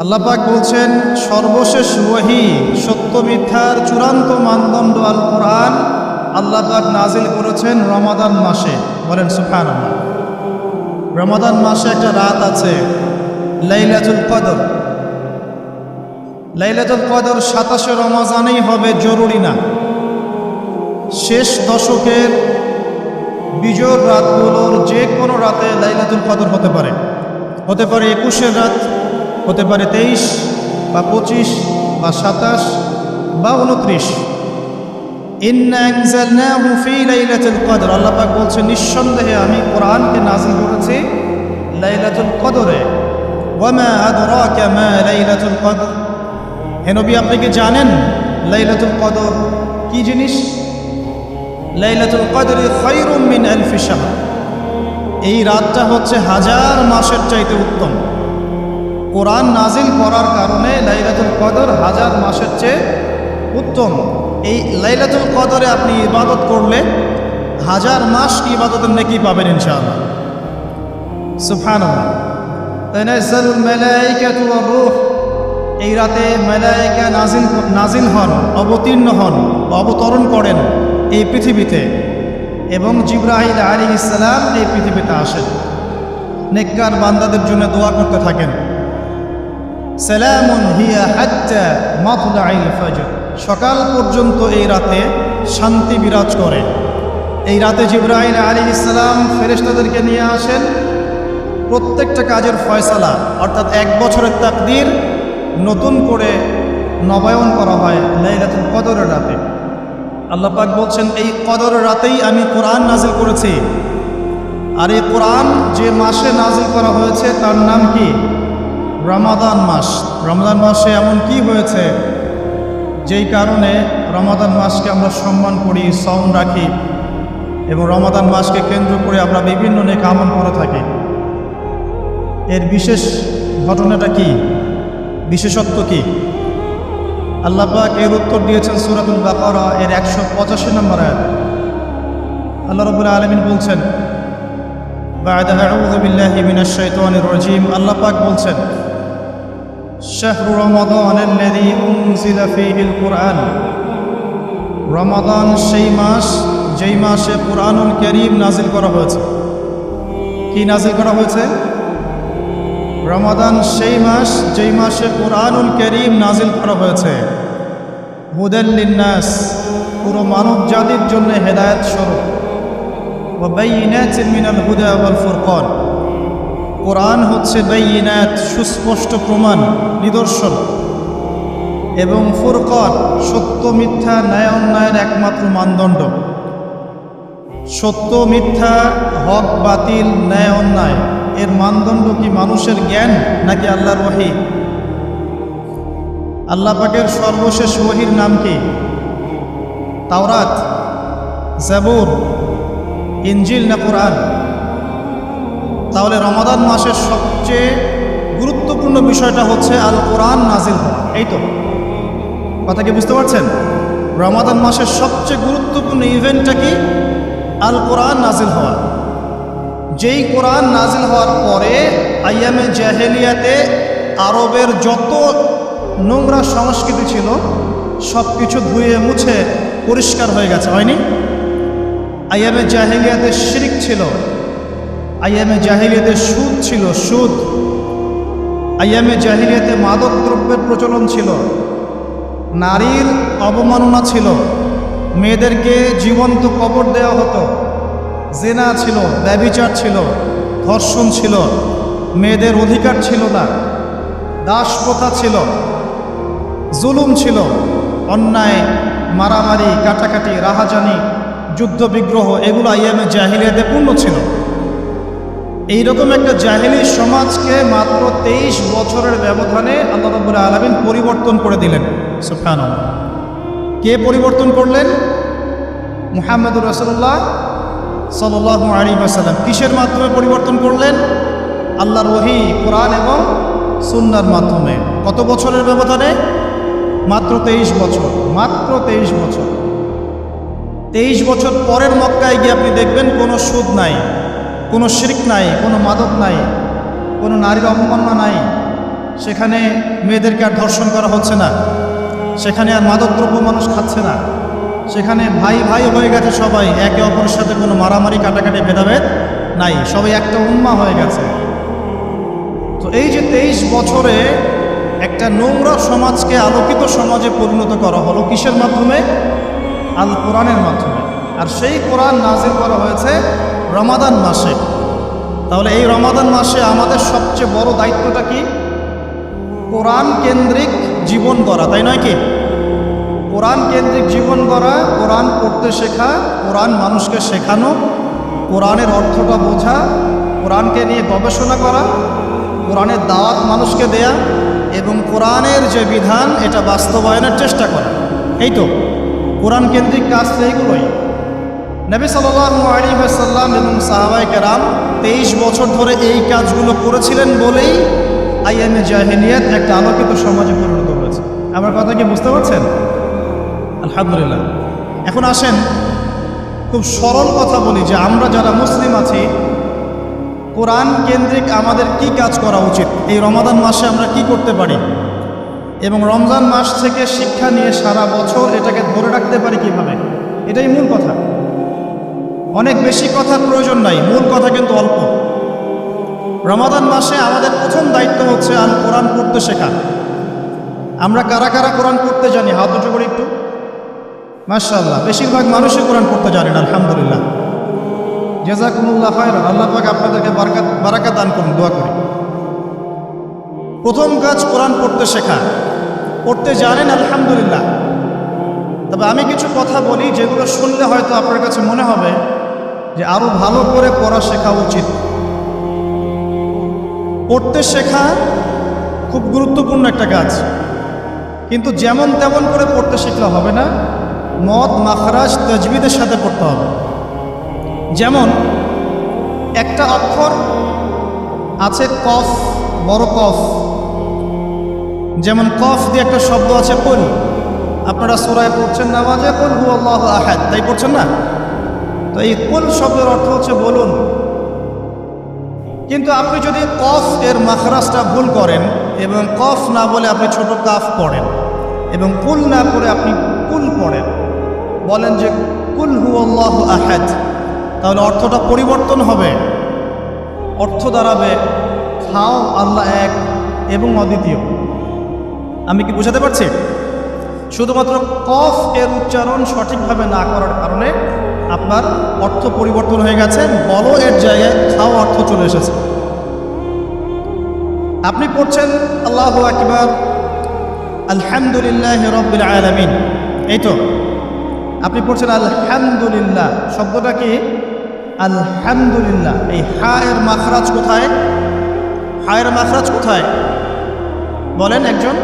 আল্লাপাক বলছেন, সর্বশেষ ওহি সত্য মিথ্যার চূড়ান্ত মানদণ্ড আল কোরআন আল্লাপাক নাজিল করেছেন রমাদান মাসে। বলেন সুফান রমাদান মাসে একটা রাত আছে, লাইলাতুল কদর। লাইলাতুল কদর সাতাশে রমাজানেই হবে, জরুরি না। শেষ দশকের বিজোর রাতগুলোর যে কোনো রাতে লাইলাতুল কদর হতে পারে। হতে পারে একুশের রাত হতে পারে তেইশ বা পঁচিশ বা সাতাশ বা উনত্রিশ। কদর। আল্লাহ পাক বলছে নিঃসন্দেহে আমি কোরআনকে নাজিল করেছি লাইলাতুল কদরে। লাইলাতুল কদর। হে নবী, আপনি কি জানেন লাইলাতুল কদর কি জিনিস? লাইলাতুল কদরে মিন আলফি শাহর। এই রাতটা হচ্ছে হাজার মাসের চাইতে উত্তম। কোরআন নাজিল করার কারণে লাইলাতুল কদর হাজার মাসের চেয়ে উত্তম। এই লাইলাতুল কদরে আপনি ইবাদত করলে হাজার মাস ইবাদতের নাকি পাবেন ইনশাআল্লাহ। সুবহানাল্লাহ। তানাজ্জালুল মালাইকাতু ওয়ার রূহ। এই রাতে মালাইকা নাজিল নাজিল হন, অবতীর্ণ হন অবতরণ করেন এই পৃথিবীতে এবং জিব্রাহিল আলী ইসলাম এই পৃথিবীতে আসেন। নেককার বান্দাদের জন্য দোয়া করতে থাকেন। সালামুন হিয়া হাত্তা মাতলাইল ফজর। সকাল পর্যন্ত এই রাতে শান্তি বিরাজ করে। এই রাতে জিব্রাহিল আলী ইসলাম ফেরেশতাদেরকে নিয়ে আসেন। প্রত্যেকটা কাজের ফয়সালা, অর্থাৎ এক বছরের তাকদির, নতুন করে নবায়ন করা হয় লাইলাতুল কদরের রাতে। আল্লাহ পাক বলছেন, এই কদর রাতেই আমি কোরআন নাজিল করেছি। আর এই কোরআন যে মাসে নাজিল করা হয়েছে, তার নাম কি? রমাদান মাস। রমাদান মাসে এমন কি হয়েছে? যেই কারণে রমাদান মাসকে আমরা সম্মান করি সম রাখি এবং রমাদান মাসকে কেন্দ্র করে আমরা বিভিন্ন নেক আমল করে থাকি। এর বিশেষ ঘটনাটা কি? বিশেষত্ব কি? আল্লাপাক এর উত্তর দিয়েছেন সুরাতুল বাকারা, এর একশো পঁচাশি নম্বর আয়াত। আল্লাহ রবুল আলমিন বলছেন বায়দাহ বিল্লাহ মিনাশ শৈতানির রজিম। বলছেন شهر رمضان الذي أنزل فيه القرآن রমাদান সেই মাস যেই মাসে কোরআনুল করিম নাজিল করা হয়েছে কি নাজিল করা হয়েছে রমাদান সেই মাস যেই মাসে কোরআনুল করিম নাজিল করা হয়েছে হুদাল্লিন্নাস পুরো মানব জাতির জন্য হেদায়ত স্বরূপ ও বাইনাত মিনাল হুদা ওয়াল ফুরকান কোরআন হচ্ছে বাইনাত, সুস্পষ্ট প্রমাণ, নিদর্শন এবং ফুরকন, সত্য, মিথ্যা, ন্যায়, অন্যায়ের একমাত্র মানদণ্ড। সত্য, মিথ্যা, হক, বাতিল, ন্যায়, অন্যায়, এর মানদণ্ড কি মানুষের জ্ঞান নাকি আল্লাহর ওয়াহি আল্লাহ পাকের সর্বশেষ ওহির নাম কি? তাওরাত, জাবুর ইঞ্জিল না কোরআন? তাহলে রমাদান মাসের সবচেয়ে গুরুত্বপূর্ণ বিষয়টা হচ্ছে আল কোরআন নাজিল এই তো। কথা কি বুঝতে পারছেন? রমাদান মাসের সবচেয়ে গুরুত্বপূর্ণ ইভেন্টটা কি? আল কোরআন নাজিল হওয়া। যেই কোরআন নাজিল হওয়ার পরে আইয়ামে জাহেলিয়াতে আরবের যত নোংরা সংস্কৃতি ছিল সব কিছু ধুয়ে মুছে পরিষ্কার হয়ে গেছে, হয়নি? আইয়ামে জাহেলিয়াতে শিরিক ছিল আইয়ামে জাহিলিয়াতে সুদ ছিল, সুদ। আইয়ামে জাহিলিয়াতে মাদক দ্রব্যের প্রচলন ছিল। নারীর অবমাননা ছিল। মেয়েদেরকে জীবন্ত কবর দেওয়া হতো। জেনা ছিল ব্যবিচার ছিল, ধর্ষণ ছিল। মেয়েদের অধিকার ছিল না। দাস প্রথা ছিল। জুলুম ছিল। অন্যায়, মারামারি, কাটাকাটি, রাহাজানি যুদ্ধ বিগ্রহ এগুলো আইয়ামে জাহিলিয়াতে পূর্ণ ছিল। এইরকম একটা জাহিলি সমাজকে মাত্র তেইশ বছরের ব্যবধানে আল্লাহ রবুল আলমিন পরিবর্তন করে দিলেন। সুফান কে পরিবর্তন করলেন? মুহাম্মদুর রসুল্লাহ সাল্লাহ আলী আসাল্লাম কিসের মাধ্যমে পরিবর্তন করলেন? আল্লাহর রহি কোরআন এবং সুন্নার মাধ্যমে। কত বছরের ব্যবধানে? মাত্র তেইশ বছর, মাত্র তেইশ বছর। তেইশ বছর পরের মক্কায় গিয়ে আপনি দেখবেন কোনো সুদ নাই। কোনো শিরিক নাই, কোনো মাদক নাই, কোনো নারীর অবমাননা নাই। সেখানে মেয়েদেরকে আর ধর্ষণ করা হচ্ছে না। সেখানে আর মাদকদ্রব্য মানুষ খাচ্ছে না। সেখানে ভাই ভাই হয়ে গেছে সবাই। একে অপরের সাথে কোনো মারামারি, কাটাকাটি, ভেদাভেদ নাই। সবাই একটা উম্মা হয়ে গেছে। তো এই যে তেইশ বছরে একটা নোংরা সমাজকে আলোকিত সমাজে পরিণত করা হলো কিসের মাধ্যমে? আল কোরআনের মাধ্যমে। আর সেই কোরআন নাজির করা হয়েছে রমাদান মাসে। তাহলে এই রমাদান মাসে আমাদের সবচেয়ে বড় দায়িত্বটা কি? কোরআন কেন্দ্রিক জীবন গড়া, তাই নয় কি? কোরআন কেন্দ্রিক জীবন গড়া, কোরআন পড়তে শেখা, কোরআন মানুষকে শেখানো, কোরআনের অর্থটা বোঝা, কোরআনকে নিয়ে গবেষণা করা, কোরআনের দাওয়াত মানুষকে দেয়া এবং কোরআনের যে বিধান, এটা বাস্তবায়নের চেষ্টা করা। এই তো, কোরআন কেন্দ্রিক কাজ তো এইগুলোই নবী সাল্লাল্লাহু আলাইহি ওয়াসাল্লাম এবং সাহাবায়ে কেরাম তেইশ বছর ধরে এই কাজগুলো করেছিলেন বলেই আইএমএ জাহিলিয়াত একটা আলোকিত সমাজে পরিণত হয়েছে। আমার কথা কি বুঝতে পারছেন? আলহামদুলিল্লাহ। এখন আসেন, খুব সরল কথা বলি যে আমরা যারা মুসলিম আছি, কোরআন কেন্দ্রিক আমাদের কি কাজ করা উচিত? এই রমাদান মাসে আমরা কি করতে পারি? এবং রমজান মাস থেকে শিক্ষা নিয়ে সারা বছর এটাকে ধরে রাখতে পারি কীভাবে? এটাই মূল কথা। অনেক বেশি কথার প্রয়োজন নাই, মূল কথা কিন্তু অল্প। রমাদান মাসে আমাদের প্রথম দায়িত্ব হচ্ছে আল কোরআন পড়তে শেখা। আমরা কারা কারা কোরআন পড়তে জানি? হাত উঁচু করে একটু। মার্শাল্লাহ বেশিরভাগ মানুষই কোরআন পড়তে জানেন আলহামদুলিল্লাহ। জেজাকুমুল্লাহ খায়র আল্লাহ পাক আপনাদেরকে বারাকাত বারাকাত দান করুন, দোয়া করি। প্রথম কাজ কোরআন পড়তে শেখা। পড়তে জানেন, আলহামদুলিল্লাহ। তবে আমি কিছু কথা বলি যেগুলো শুনলে হয়তো আপনার কাছে মনে হবে যে আরও ভালো করে পড়া শেখা উচিত। পড়তে শেখা খুব গুরুত্বপূর্ণ একটা কাজ। কিন্তু যেমন তেমন করে পড়তে শিখলে হবে না, মদ, মাখরাজ, তজবিদের সাথে পড়তে হবে। যেমন একটা অক্ষর আছে কফ, বড় কফ। যেমন কফ দিয়ে একটা শব্দ আছে কুল। আপনারা সোরায় পড়ছেন নামাজে, কুল হু আল্লাহ আহাদ। তাই পড়ছেন না? তো এই কুল শব্দের অর্থ হচ্ছে বলুন? কিন্তু আপনি যদি কফ এর মাখরাজটা ভুল করেন এবং কফ না বলে আপনি ছোট কাফ পড়েন এবং কুল না করে আপনি কুল পড়েন, বলেন যে কুল হু আল্লাহ আহাদ, তাহলে অর্থটা পরিবর্তন হবে। অর্থ দাঁড়াবে খাও আল্লাহ এক এবং অদ্বিতীয়। আমি কি বুঝাতে পারছি? শুধুমাত্র কফ এর উচ্চারণ সঠিকভাবে না করার কারণে আপনার অর্থ পরিবর্তন হয়ে গেছে, বলো এর জায়গায় খাও অর্থ চলে এসেছে। আপনি পড়ছেন আল্লাহ আকবার, আলহামদুলিল্লাহ রব্বিল আলামিন। এই তো, আপনি পড়ছেন আলহামদুলিল্লাহ, শব্দটা কি? আলহামদুলিল্লাহ, এই হা এর মাখরাজ কোথায়? হা এর মাখরাজ কোথায়? বলেন একজন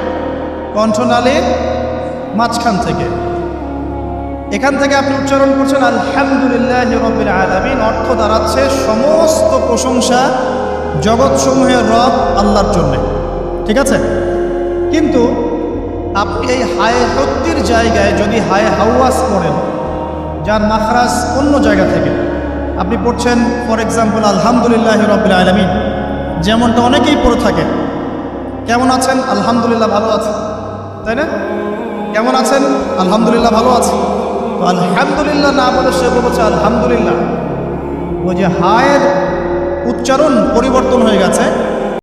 কণ্ঠনালীর মাঝখান থেকে। এখান থেকে আপনি উচ্চারণ করছেন, আলহামদুলিল্লাহ রব্বিল আলামিন অর্থ দাঁড়াচ্ছে সমস্ত প্রশংসা জগৎসমূহের রব আল্লাহর জন্য। ঠিক আছে? কিন্তু আপনি এই হায় হত্তির জায়গায় যদি হায় হাওয়াস পড়েন, যার মাখরাজ অন্য জায়গা থেকে, আপনি পড়ছেন, ফর এক্সাম্পল, আলহামদুলিল্লাহ রবিল আলমিন যেমনটা অনেকেই পড়ে থাকে। কেমন আছেন? আলহামদুলিল্লাহ ভালো আছে। তাই না? কেমন আছেন? আলহামদুলিল্লাহ ভালো আছে। তো আলহামদুলিল্লাহ না বলে সে বলেছে আলহামদুলিল্লাহ। ওই যে হায়ের উচ্চারণ পরিবর্তন হয়ে গেছে।